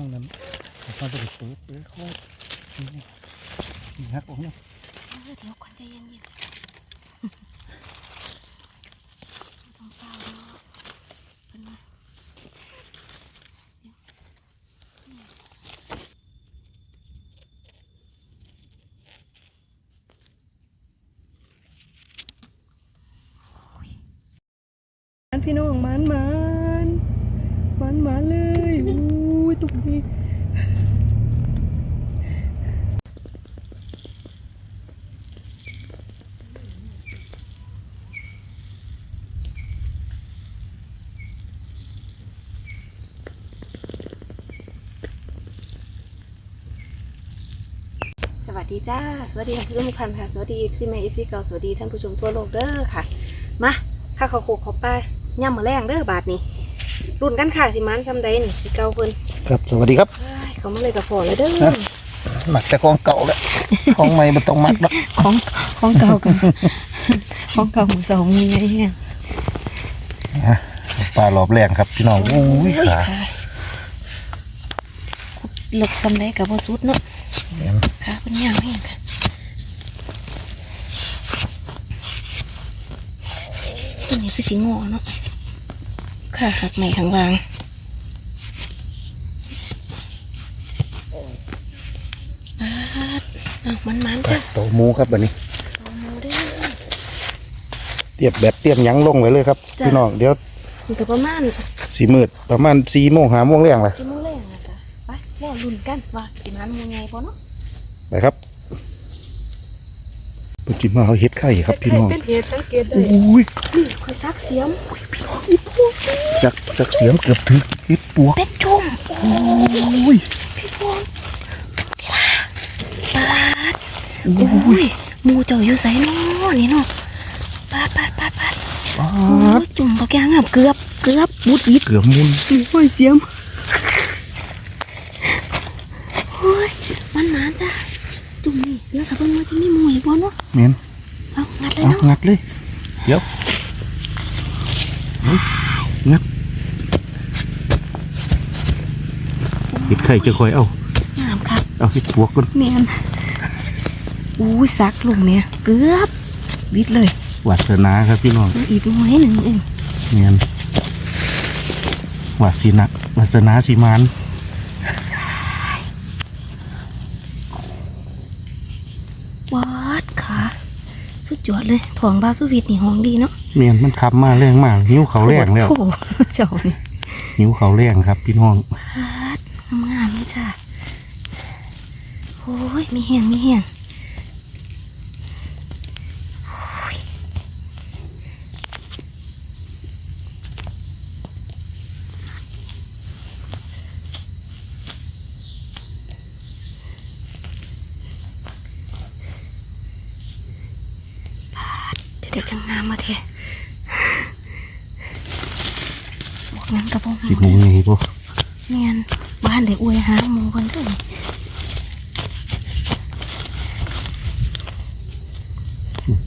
อยากนั่งนั้นแต่ตอนไปเปิดเปิดโคตรนี่นี่นี่ฮักออกเนาะเออเดี๋ยวก่อนใจเย็นๆต้องเฝ้าดูเป็นมามันพี่น้องมันมันมันมันเลยอู้ ตุกดีสวัสดีจ้า สวัสดีท่านผู้ชมทุกท่านค่ะ สวัสดีเอฟซีแม่เอฟซีเก่าสวัสดีท่านผู้ชมทั่วโลกเด้อค่ะ มาข้าเขาโคกเขาป้าย่ำมาแรงเด้อบาทนี้รุ่นกันค่ะสิมันซำใดนี่สิเก่าเพิ่น ครับสวัสดีครับเอ้ยเขามาเลยกับพอเลยเด้อฮะหมักแต่ของเก่าแล้วของใหม่มันต้องหมักแล้วของของเก่ากันของเก่าหมูสองมีไงเนี่ยปลาหลอบแรงครับพี่น้องโอ้ยขาค่ะหลบซำใดกับบ่สุดเนาะแม่นค่ะเป็นย่างแห้งค่ะตัวนี้คือสีงอเนาะค่ะหักใหม่ข้างล่างปาดอะ มันมันๆจ้ะโตหมูครับบัดนี้เอามือเด้อเตรียมแบบเตรียมหยั้งลงไว้เลยครับจ้ะพี่น้องเดี๋ยวมันก็ประมาณสีมืดประมาณสี่โมงหาโมงแรงเลยสิโมงแรงนะจ๊ะไปรอลุ้นกันว่าสิมันมันไงพอเนาะไปครับเป็นจิมาเอาเฮ็ดไข่ครับพี่น้องเป็นเหตุสังเกตได้อุ้ยนี่คอยซักเสียมสักสักเสียมเกือบถึงเฮ็ดปวกเป็ดจุ่มอุ้ยพี่พวงปาด โอ้ยหมูเจ้าอยู่ไสเนาะนี่เนาะปาดปาดปาดปาดปาโอ้ดยจุ่มปากยางอะเกือบเกือบบุดวิดเกือบมุนมีห้อยเสียมโอ้ยมันหนานจ้ะจุ่มนี่เดี๋ยวถ้าเพิ่นมาที่นี่หมูอีกบ่เนาะเมียนเอางัดเลยเอาเนาะงัดเลยเดี๋ยวเอางัดเฮ็ดไข่จะคอยเอางามครับเอาเฮ็ดปวกก่อนแม่น อู้ยซักลงเนี่ยเกือบวิดเลยวาสนาครับพี่น้องอีกหน่อยหนึ่งเองเมียนวาสินะวาสนาสิมานวาดขาสุดยอดเลยถ่องบาสุวิตนี่ห้องดีเนาะเมียนมันขับมาแรงมากหิวเขาแรงแล้วโอ้โหเจ้านี่หิวเขาแรงครับ พี่น้องวาดงามๆเลยจ้ะโอ้ยมีเหียงมีเหียงโอ้ยปาด จะได้จังงามมาเทบอกงั้นกับพวกสิหมูยังไงพวกเมียนบ้านเด็กอวยหาหมูคนเด้อ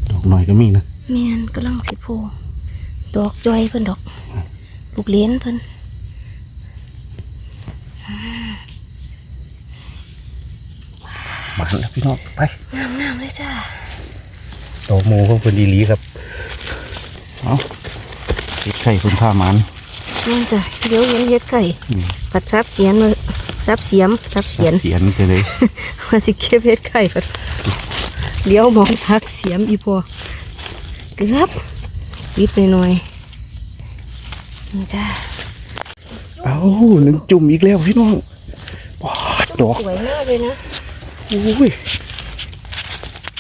ดอกหน่อยก็มีนะเมียนกำลังสิโพดอกจอยเพิ่นดอกลูกเลี้ยนเพิ่นมาแล้วพี่น้องไปงามงามๆเลยจ้าโตหมูของคนดีหลีครับ เอาเฮ็ดไข่คุณผ้ามันเมียนจ้ะเดี๋ยวเห็นเฮ็ดไก่อืมผัดซับเสียนมาซับเสียมซับเสียนเสียนไปเลยมาสิเก็บเฮ็ดไก่ก่อนเดี๋ยวมองซักเสียมอีพอเกือบวิดไปหน่อยนี่จ้าเอาหนึ่งจุ่มอีกแล้วพี่น้องว้าดดอกสวยมากเลยนะอุ้ย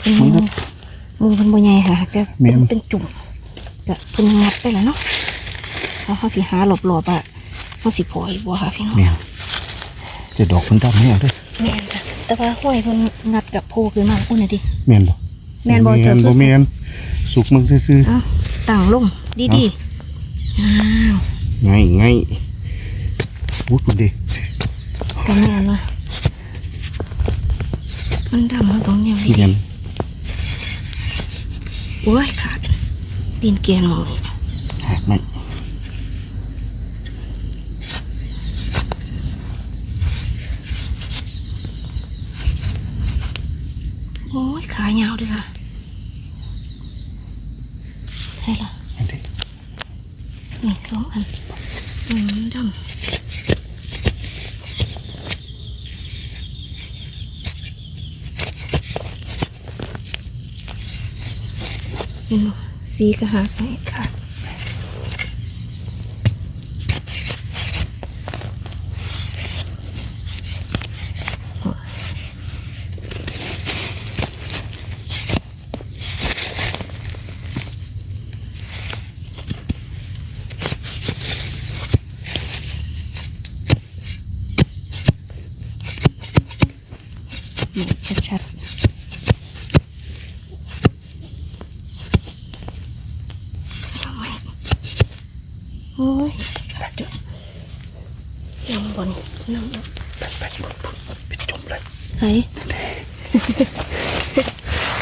เป็นมือมือเป็นบ่ใหญ่ค่ะแต่แม่นเป็นจุ่ม ก็เป็นงัดไปแล้วเนาะแล้วเขาสิหาหลบๆอะเขาสิพออีกบ่ค่ะพี่น้องแม่นจะดอกมันดำแห้งเด้วยแม่นจ้ะแต่ว่าห้วยเพิ่นงัดกับโพขึ้นมาอุ่นน่ะดิแม่นบ่แม่นบ่เจอบ่แม่นสุกมึงซื่อเอ้าตั้งลงดีๆอ้าวๆไงไงวุ้ดมันดิก็แม่นว่ะมันดำมันตรงเนี้ยดีแม่นโอ้ยขาด ตีนเกียนมองนี่หักมันโอ้ยขายาวด้วยค่ะใช่ละนี่สองอันอืมดำ嗯。 ซีก็หาไปค่ะ นี่ชัดๆทำไม โอ้ยเดี๋ยวน้ำบนน้ำบนไปไปหมดไปจมเลยไหน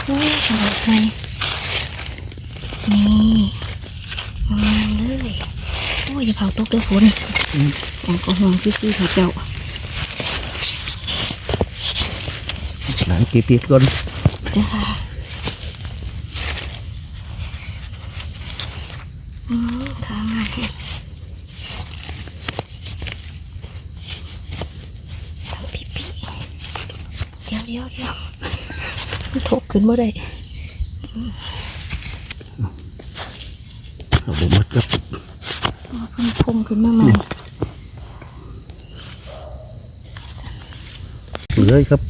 โอ้ยสบายใจนี่งามเลยโอ้ยอย่าเผาตกเด้อฝนผมก็ห่วงซื่อๆเถอะเจ้าหลังกี่ปีก่อนจ้าอืมทางงานเห็นทำปีปีเดี๋ยวเดี๋ยวเดี๋ยวมันถก ขึ้นมาได้เอาไปหมดครับอ๋อเพิ่งพุ่งขึ้นมาใหม่เหลือครับ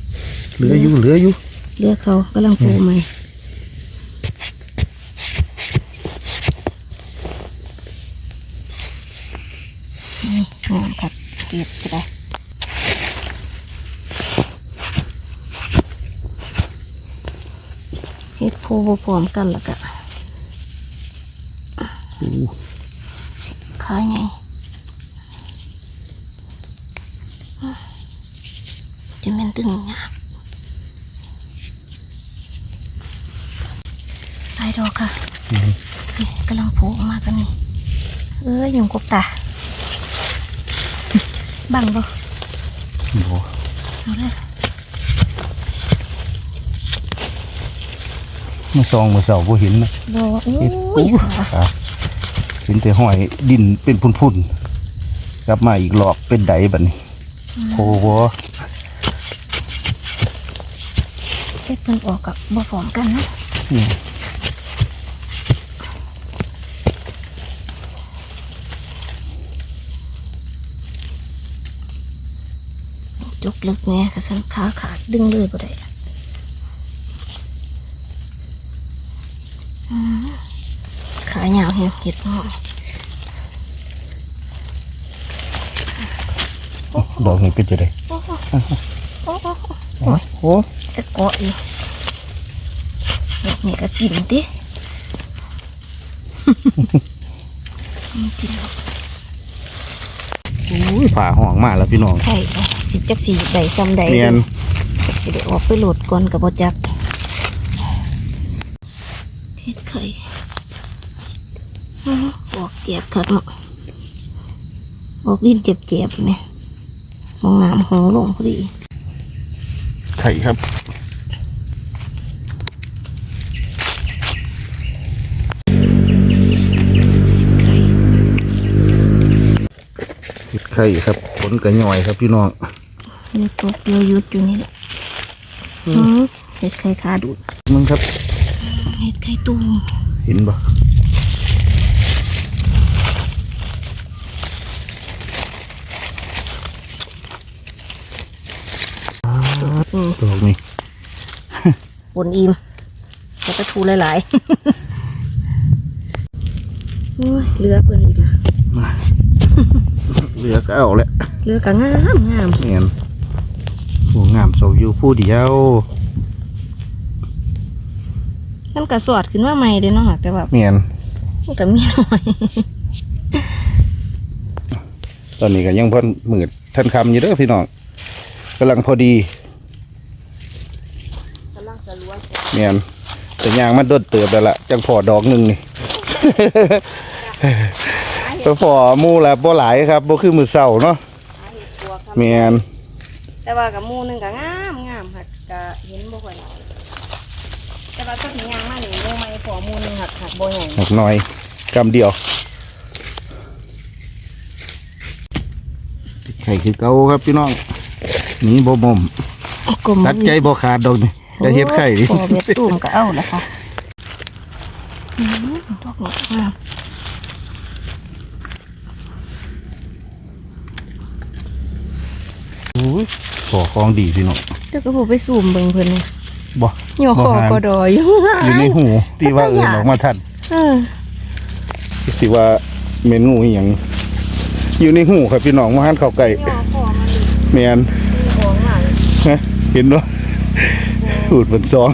เหลืออยู่เหลืออยู่เลือกเขากำลังปูใหม่นี่งามครับเก็บไปได้ เฮ็ดโพบ่พร้อมกันแล้วก็โอ้ขายไงจะแม่นตึงงามหลายดอกค่ะนี่กำลังโผล่ออกมากันนี่เอ้ยยุงกบตาบังบ่ โห เอาเลย มาซองมาเสาบ่เห็นนะบ่โอ้เฮ็ดยโอ้ครับเห็นแต่ห้อยดินเป็นพุ่นๆกลับมาอีกรอบเป็นไดบัดนี้โอ้โหเฮ็ดเพิ่นออกกับบ่พร้อมกันนะนี่จกลึกแน่กระสันขาขาดดึงเลยบ่ได้อืมขา ยาวเห็นเห็ดหอมดอกนี้เป็นจะได้โอ้โหโอ้โหโอ้โหจะเกาะอยู่ดอกนี้ก็กินดิมันกินอกโอ้ยผ่าห้องมาแล้วพี่น้องไข่สิจักสีใดซ้ำใดเนียนจักสิได้ออกไปโหลดก่อนกับบจักเฮ็ดไข่อื้อออกเจ็บครับเนาะออกดินเจ็บๆเนี่ยมองน้ำหงลงพอดีไข่ครับไข่ครับผลกระย่อยครับพี่น้องนี่ตัวเดียวยุดอยู่นี่แหละเฮ็ดไข่ขาดูดมึงครับเฮ็ดไข่ตูเห็นบ่ อืม ดอกนี้บนอิ่มแล้วก็ทูหลายๆ โอ้ยเหลือเพิ่นอีกละมาเหลือก็เอาแหละเหลือก็งามงามเนียนโอ้งามโซอยู่ผู้เดียวมันก็สอดขึ้นมาใหม่เด้เนาะแต่ว่าเนียนมันก็มีน้อย ตอนนี้ก็ยังเพิ่นมืดทันคำอยู่เด้อพี่น้องกำลังพอดี กำลังจะล้วน เนียนแต่ยางมันโดดเติบแล้วล่ะจังพอดอกหนึ่งนี่ก็พอหมูละบ่หลายครับบ่คือมือเสาเนาะหาเห็ดปวกครับเมียนแต่ว่ากับหมูหนึงก็งามงามค่ะก็เห็นบ่ค่อยหลายแต่ว่าก็ถึงยางมานี่โมไม่พอมูลหนึ่งหักหักโบใหญ่หักหน่อยกำเดียวไข่คือเก่าครับพี่น้องหนี่บ่มมกลมตัดใจบ่ขาดดอกนี่ จะเฮ็ดไข่ดิโอ้เบ็ดตุ่มก็เอาละค่ะอืมดอกนี้งามอุ้ยขอของดีพี่น้องเดี๋ยวก็ผมไปสูมเบิ่งเพิ่นนี่บ่หยอคอบ่หานกอดอยอยู่อยู่ในหูที่ว่าเอินออกมาทันเออสิว่าเมนงูอหย่างอยู่ในหูครับพี่น้องมาหันเข้าใกล้หยอคอมันแมนของหนังนะ เห็นบ่พูดเป็นสอง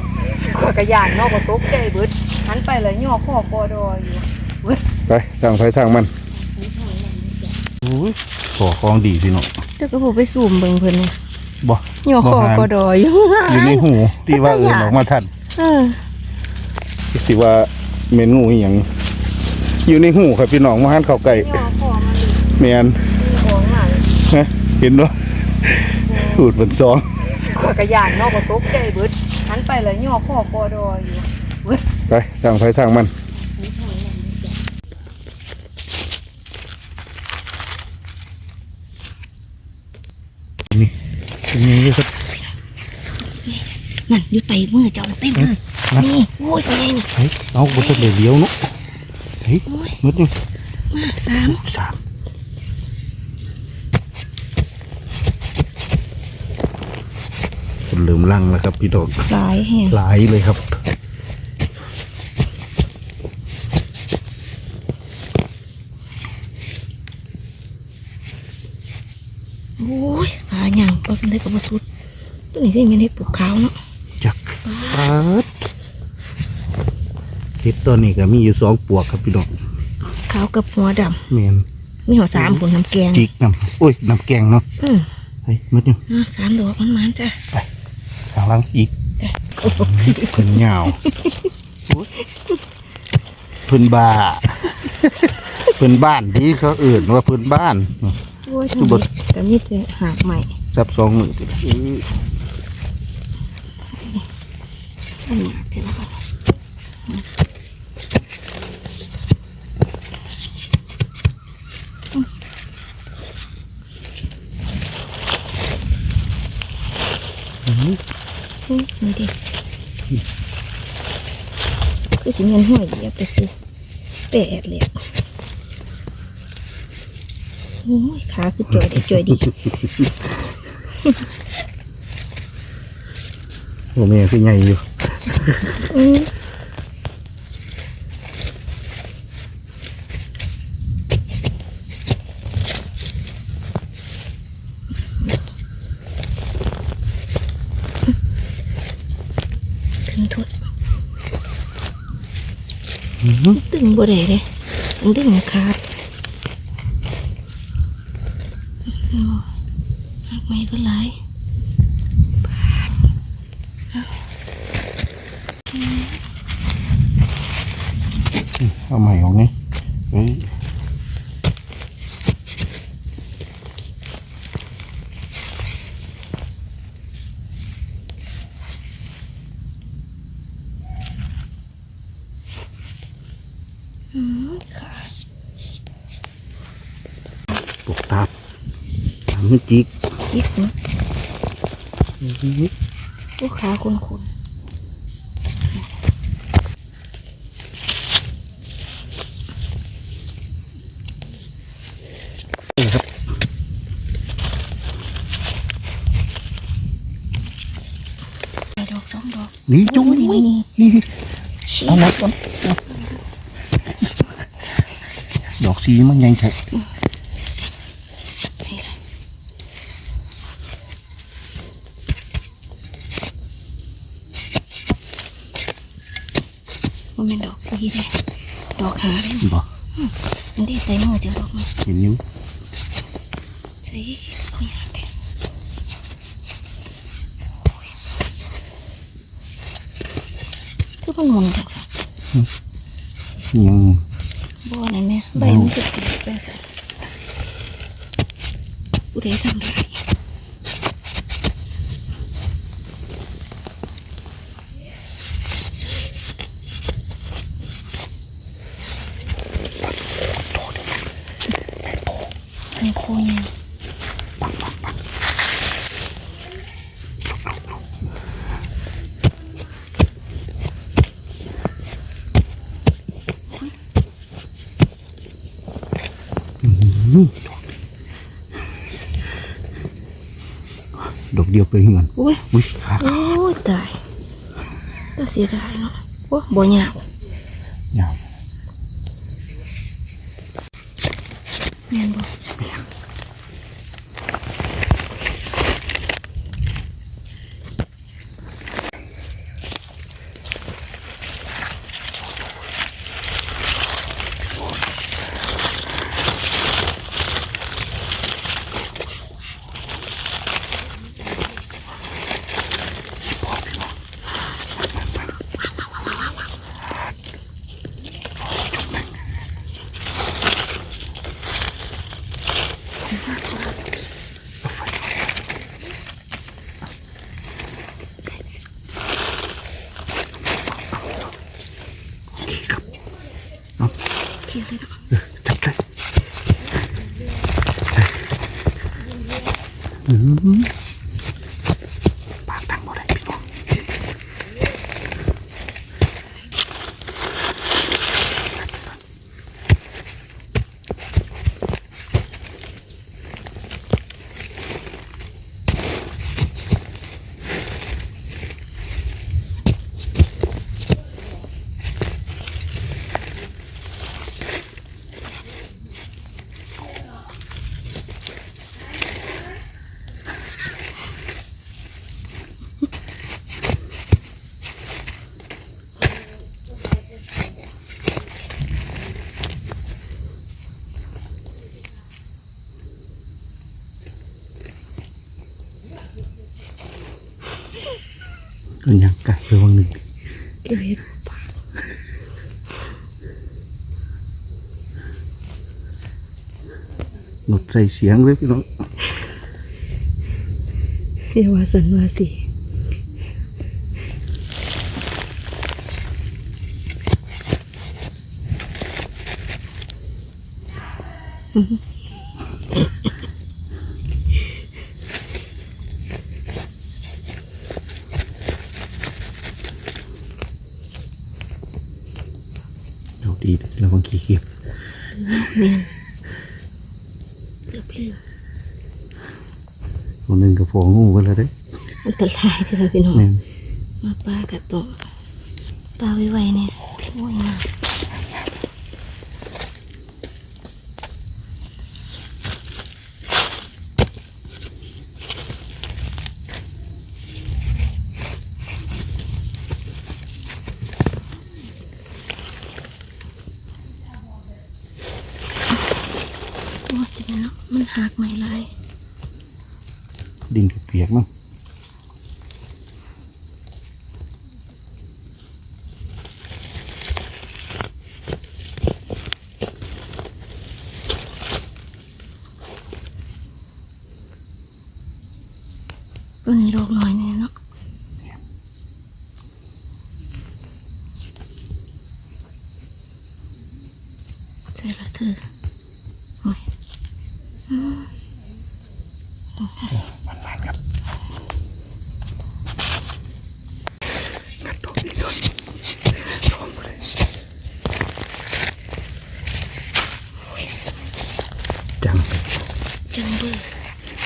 ขอกระยานนอกก็ตกใจเบิดหันไปเลยหยอคอกอดอยอยู่ไปทางไปทางมันอุ้ยขอของดีพี่น้องเดี๋ยวก็ผมไปสูมเบิ่งเพิ่นนี่บ่หยอคอกอดอยอยู่อยู่ในหูที่ว่าเอินออกมาทันเออสิว่าเมนงูอหย่างอยู่ในหูครับพี่น้องมาหันเข้าใกล้หยอคอมันแมนของหนังนะเห็นบ่พูดเป็นสองขอกระยานนอกก็ตกใจเบิดหั นไปเลยหยอคอกอดอยอยู่ไปทางไปทางมันนี่เป็นยังไงครับนั่นอยู่ไตมือเจ้าเต็มเลยนะนี่โอ้ยเป็นไงนี่เฮ้ยเอาบนต้นเดียวเนาะเฮ้ยโอ้ยมืดอยู่มาสามสาม เริ่มลังแล้วครับ พี่ดอกหลายแห่งหลายเลยครับ โอ้ยตาหยังก็สันได้กับบสุดตัวนี้ที่มันให้ปลูกขาวเนาะจักปัดเห็ดตัวนี้ก็มีอยู่สองปวกครับพี่ดอกขาวกับหัวดเมนำมีหัวสามผลน้ำแกงจิกน้ำโอ้ยน้ำแกงเนาะอืมเฮ้ยมืดอยู่อ่าสามดอกมันมันๆจ้ะข้าง หล่างอีกจ้ะโอ้โหเพิ่นยาวโอ้ยเพิ่นบ้าเพิ่นบ้านที่เขาเอื่นว่าเพิ่นบ้านโอ้ยทั้งหมดแต่มีแต่หากใหม่จับสองมือติอื้อ อันนี้เท่าไหร่อืมนี่ดิคือ สิเงินห้อยเหยียบไปสิแปดเลยอะโอ้ยขาคือจ่อยได้จ่อยดีโอ้แม่คือใหญ่อยู่ อืมขึ้นทุด อื้อหือ ตึงบ่ได้เลยมันดึงขาดหักไม่ก็หลาย เอาใหม่ของนี่เฮ้ย อืมขาด ปกตาบตา มมันจิกจิกเนาะอื้อหือลูกขาคุณคุณดอกสองดอกนี่จุ้โอ้ยยนี่นี่นี่ชี้เอานับก่อนดอกสีมันใหญ่แท้ มันเป็นดอกสีเลยดอก หาเลยบ่มันได้ใส่มือเจอดอกมันเห็นนิ้วใช่เขาอยากแต่คือมันหมุนจังสัยัง บ่นั่นเนี่ยใบมันจะติดไปสัผู้ใดทำได้ ในโคนยังดอกเดียวไปเงิ ก็ยังไก่ไปวังหนึ่งเดี๋ยวเฮ็ดหนดใส่เสียงเลยพี่น้องเรียกว่าสันว่าสิ เราดีเด้อระวังขี้เกียจ แม่นเกือบลืม คนหนึ่งกับฟองงูกันเลยเด้ออันตรายเด้อพี่น้องแม่นมาปลากับตัวปลาไวๆเนี่ยโอ้ยงามโอ้ยจะเป็นเนาะมันหักไม่ไร ดินเปียกๆมั้ง ตัวนี้ดอกน้อยเนี่ยเนาะ ใส่ละเธอโอ้ยมันมันครับงัดดอกนี้ก่อนสองเลยจังจังเบอร์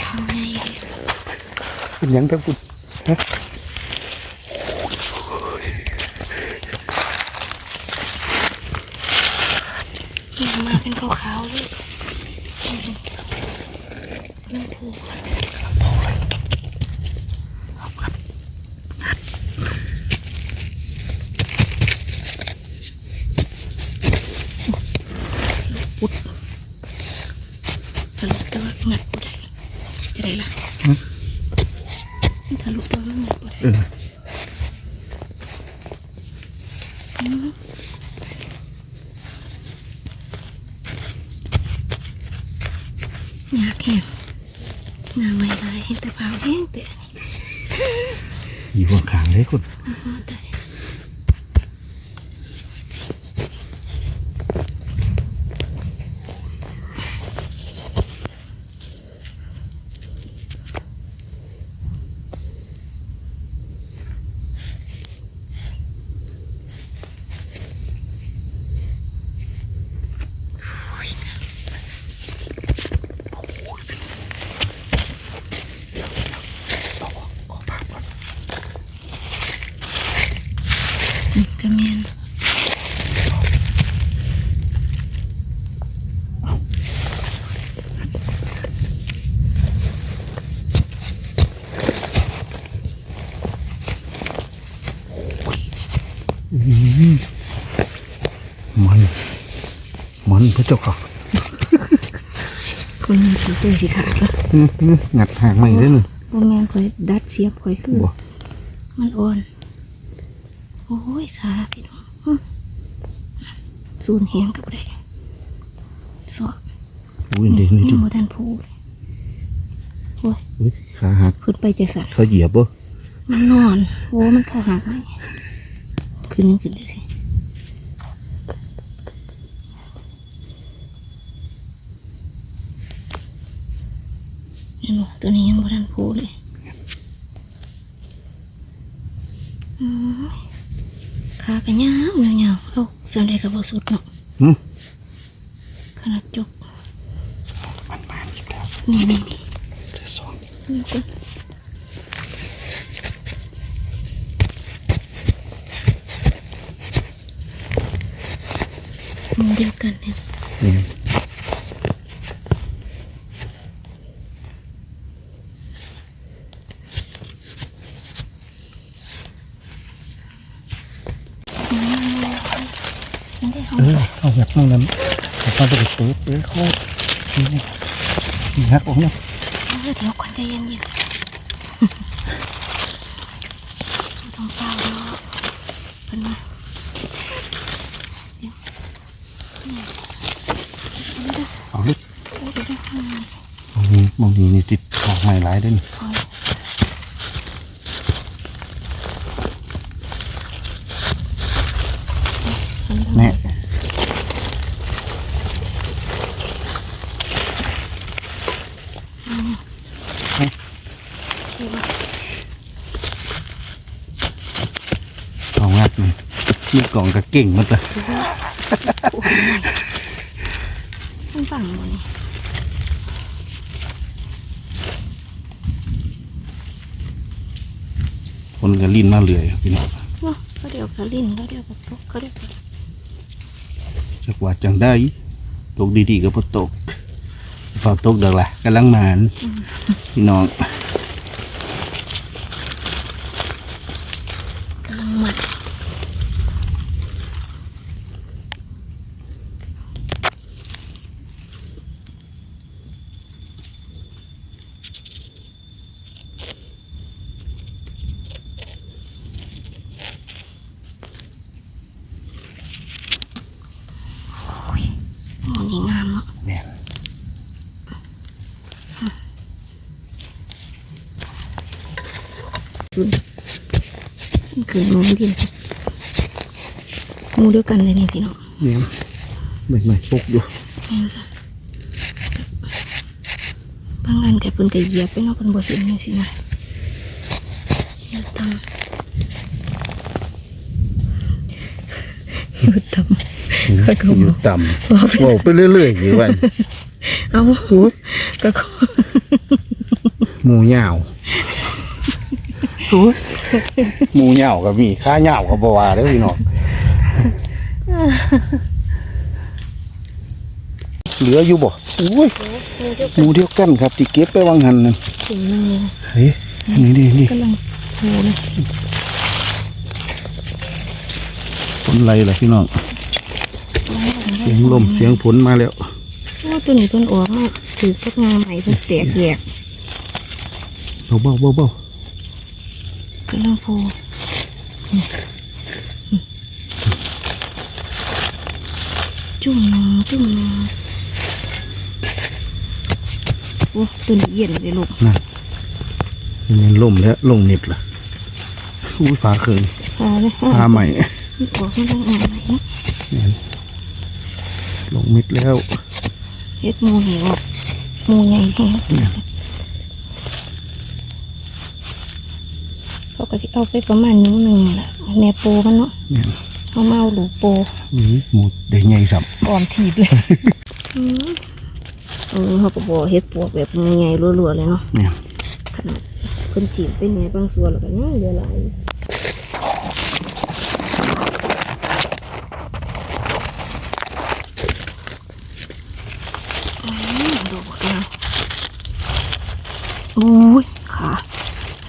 ทำไงเป็นหยังทั้งคุณฮะ ยังมาเป็นขาวๆเลยนั่นคือปุดทะลุแต่ว่างัดบ่ได้จะได้ละทะลุแต่ว่างัดบ่ได้ เออ อ ยากเห็นงานไม่ไรเห็นแต่เผาแห้งแต่อยู่ข้างขางเลยคุณ มัน มันพระเจ้าค่ะคนเขาเจอสิขาดละงัดหางใหม่ได้หนึ่งบ่แมนคอยดัดเสียบคอยขึ้นมันอ่อน โอ้ยขาพี่น้องสูนแหงกับไรสอบอุ้ยเด็กนี่จังโมทันพูดโอ้ยขาหักขึ้นไปจะสั่นเขาเหยียบบ่มันนอน โอ้มันขาหักไหม ขึ้นขึ้นดูสิเห็นบ่ตัวนี้ยังบ่ทันพูดเลยอืมขากระยาวยาวๆเราสำเร็จกับบ่สุดเนาะหืมขนาดจกมันมาอีกแล้วนี่นี่จะสอง นี่ก็มันเดียวกันเนี่ยนี่มันได้เขาเออเอาแบบนั้นนั้นเอาไปเปิดเปิดโคตรนี่นี่หักออกเนาะเดี๋ยวก่อนใจเย็นๆต้องเปล่าเนาะเป็นมา เอาลึก โอ้ยเดี๋ยวได้ มองนี้มองนี้นี่ติดขางใหม่หลายเด้อนี่คอยแม่เอางัดนี่มีกล่องก็เก่งหมดเลยโอ้ยมันฝังหมดนี่ คนก็ลิ้นมาเรื่อยพี่น้องเนาะเขาเดียวกับลิ้นเขาเดียวกับตกเขาเดียวกับจักว่าจังได้ตกดีๆก็บ่ตกเฝ้าตกเด้อล่ะกำลังมานพี่น้อง กำลังหมัดโอ้ยหมอนี่งามเนาะ แม่น สุดมันคือหมูดินหมูเดียวกันเลยนี่พี่น้องแม่นไม่ไม่ปกอยู่แม่นจ้ะบางอันแกเพิ่นก็เหยียบไปเนาะเพิ่นบ่เห็นจังซี่นะอย่าทำอย่าทำก็ก็บอกอยู่ต่ำบอกไปเรื่อยๆอยู่วันเอาก็ขอหมูเหยาว หมูเหยาวก็มีข้าเหยาวก็บว่าเด้อพี่น้องเหลืออยู่บ่อุ้ยหมูเดียวกันครับที่เก็บไปวางหันนั่นถึงนึงเลยเฮ้ยนี่นี่นี่กำลังโหเลยผลไรล่ะพี่น้องเสียงลมเสียงฝนมาแล้วโอ้ตัวนี้เพิ่นออกมาถือพวกงาใหม่เพิ่นแตกแยกเบาเบาเบาเบา กำลังโผล่จุ่มหนอจุ่มหนอโอ้ตัวนี้เย็นเลยลูกนั่นมันลมแล้วลงนิดล่ะอุ้ยฟ้าเคยพาเลยฟ้าใหม่มันออกมาทางอ่อนไหนเนาะลงมิดแล้วเฮ็ดหมูเหนียวอะหมูใหญ่แห้ เขาก็สิเอาไปประมาณนิ้วหนึ่งแหละแม่โปมันเนาะเนี่ยเอามาเอาหลูโปอุ้ยหมูได้ใหญ่สับอ่อนถีบเลยอืมเออเขาก็บอกเฮ็ดปวกแบบหมูใหญ่รัวๆเลยเนาะเนี่ยขนาดคนจีบไปเนี่ยบางส่วนแล้วก็ยังเหลือหลายอืมดูบักนะอุ้ยขา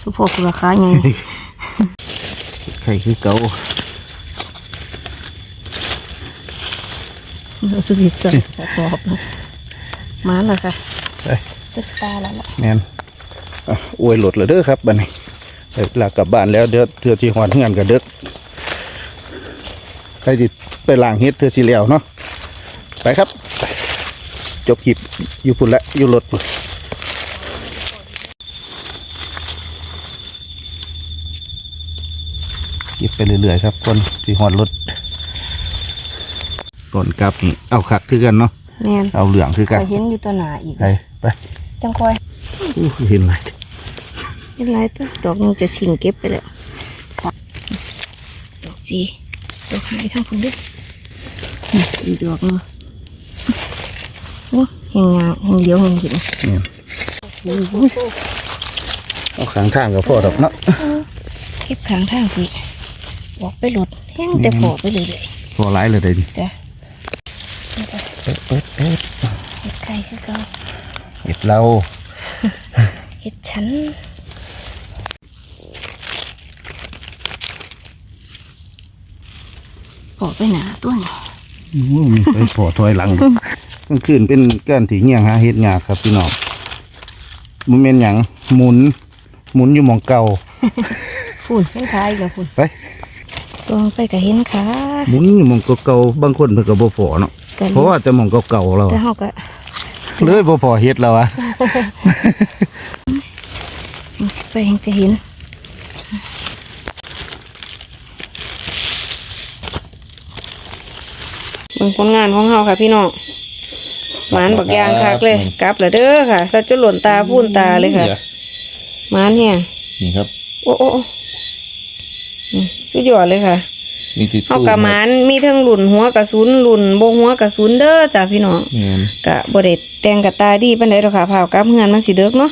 สุโภคราคาไงไข่คือเก่าสวิตซ์ขอบนะมาแล้วค่ะไปตึกตาแล้วล่ะแมนอะอวยหลดเลยเด้อครับบัดนี้เดี๋ยวลากลับบ้านแล้วเดี๋ยวเธอที่หอนงานกับเด็กใครจิไปล้างเฮ็ดเธอสิแล้วเนาะไปครับไปจบคลิปอยู่พุ่นละอยู่รถพุ่น ก็บไปเรื่อยๆครับคนสิหอนรถก่อนกลับนี่เอาขักคือกันเนาะแม่นเอาเหลืองคือไปกันเห็นอยู่ตัวหนาอีกไปไปจังคอยอู้เห็นไหมเห็นไรตัวดอกนึงจะชิงเก็บไปแล้วดอกจีดอกหายทั้งคนเด้วยอีกดอกหนึงโอ้เห็นงาเห็นเดียวเห็นเห็นเนี่ยเอาขางทางกับพ่อดอกเนาะเก็บขางทางสิ ออกไปหลดแห้งแต่พอไปเลยเลยพอร้ายเลยเด้ดิๆจ้ะนี่จ้ะเปิดเปิดเปิดเห็ดไข่คือเก่าเห็ดเราเห็ดฉันพอไปหนาตัวนี้อู้มีไปพอถอยหลังกลางคืนเป็นการถีเงียงหาเห็ดยากครับพี่น้องมันเป็นหยังหมุน หมุนอยู่หมองเก่าฝุ่นเห็นขาอีกแล้วฝุ่นไป ลองไปก็เห็นขาหมุนอยู่หมองเก่าๆบางคนเพิ่นก็บ่พอเนาะกันเพราะว่าแต่หมองเก่าๆเราแต่เฮาก็เลยบ่พอเห็ดแล้วอะมันสิไปเห็นก็เห็นเบิ่งผลงานของเฮาค่ะพี่น้องหมานบักยางคักเลย กลับแล้วเด้อค่ะสัจจุหล่นตาพูนตาเลยค่ะหมานแห้งนี่ครับ โอ้โอ้โอ้อืม สุดยอดเลยค่ะมีติดเฮากะหมานมีทั้งหลุ่นหัวกระสุนหลุ่นบ่หัวกระสุนเด้อจ้ะพี่น้องแม่นกะบ่ได้แต่งกะตาดีปานใดดอกค่ะพาวกลับเฮือนมันสิเดึกเนาะ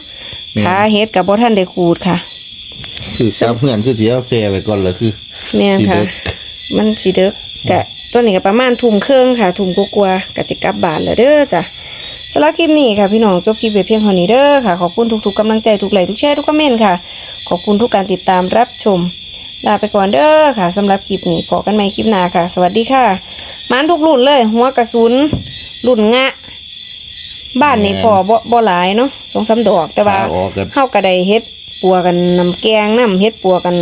แม่นขาเฮ็ดกับบ่ทันได้ขูดค่ะ คือจับเพื่อนคือสิเอาแซ่ไว้ก่อนเลยคือแม่นค่ะสิเดึกมันสิเดึกกะตัวนี้ก็ประมาณทุ่มครึ่งค่ะทุ่มกว่าๆก็จะกลับบ้านแล้วเด้อจ้ะสำหรับคลิปนี้ค่ะพี่น้องจบคลิปไว้เพียงเท่านี้เด้อค่ะขอบคุณทุกๆกำลังใจทุกไลค์ทุกแชร์ทุกคอมเมนต์ค่ะ ขอบคุณทุกการติดตามรับชม ลาไปก่อนเด้อค่ะสำหรับคลิปนี้พบกันใหม่คลิปหน้าค่ะ สวัสดีค่ะมานทุกรุ่นเลย หัวกระสุนรุ่นงะ บ้านนี่พอบ่บ่หลายเนาะสองสามดอกแต่ว่าขาออกกันเฮาก็ได้เฮ็ดปัวกันน้ำแกงน้ำเฮ็ดปัวกัน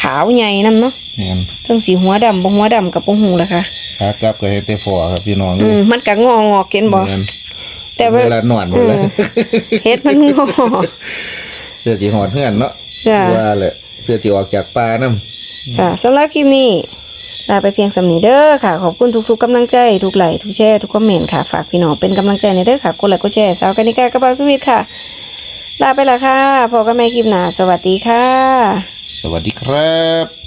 ขาวใหญ่น้ำเนาะแม่นเทั้งสีหัวดำบ่หัวดำกับบ่หูล่ะค่ะ ขากลับก็เฮ็ดแต่พอครับพี่น้องอืมมันก็งองอกเห็นบ่แม่นแต่ว่าเวลานอนหมดแล้วเออเฮ็ดมันงอเสื้อจีหอดเพื่อนเนาะจ้ะ ว่าแหละ เสื้อจีออกจากป่าน้ำค่ะสำหรับคลิปนี้ลาไปเพียงสำนีเด้อค่ะ ขอบคุณทุกๆกำลังใจ ทุกไลค์ทุกแชร์ทุกคอมเมนต์ค่ะ ฝากพี่น้องเป็นกำลังใจในเด้อค่ะ กดไลค์กดแชร์สาวกันิกากระเป๋าสวิตค่ะ ลาไปและค่ะพอกันใหม่คลิปหน้า สวัสดีค่ะ สวัสดีครับ